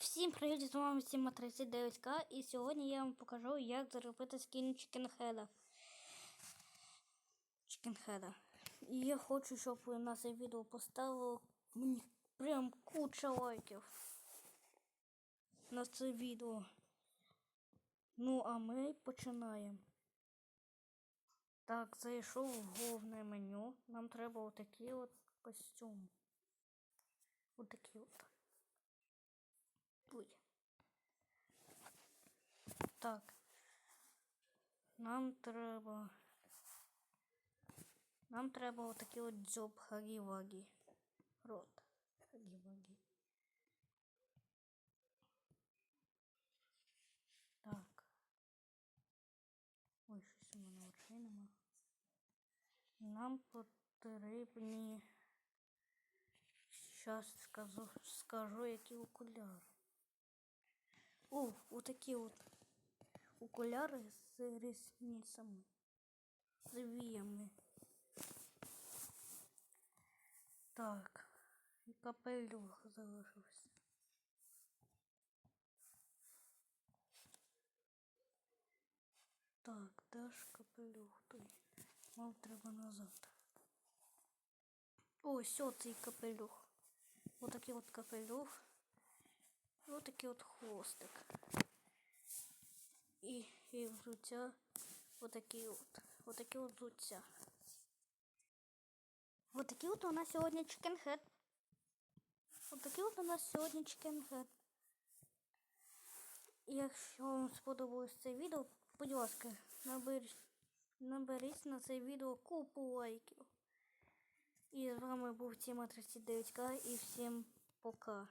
Всім привіт, з вами Сіма 39К і сьогодні я вам покажу, як заробити скін чікенхеда. Чікенхеда. І я хочу, щоб ви на це відео поставили мені прям куча лайків на це відео. Ну, а ми починаємо. Так, зайшов в головне меню. Нам треба отакий от костюм. Отакий от. Так. Нам треба. Нам треба отакий от дзьоб хагі-вагі. Рот. Хагі-вагі. Так. Ой, щось у мене очей нема. Нам потрібні. Щас скажу, скажу, які окуляри. О, отакі от Окуляри з рісницями. З віями. Так. І капелюх залишився. Так, де ж капелюх той? Мав треба назад. О, все, цей капелюх. Отакий от капелюх. І отакий от хвостик. І, і взуття отакі от. Отакі от взуття. Отакі от у нас сьогодні чикенхед. Отакий от у нас сьогодні чикенхед. Якщо вам сподобалось це відео, будь ласка, наберіть, наберіть на це відео купу лайків. І з вами був Тіма 39К і всім пока.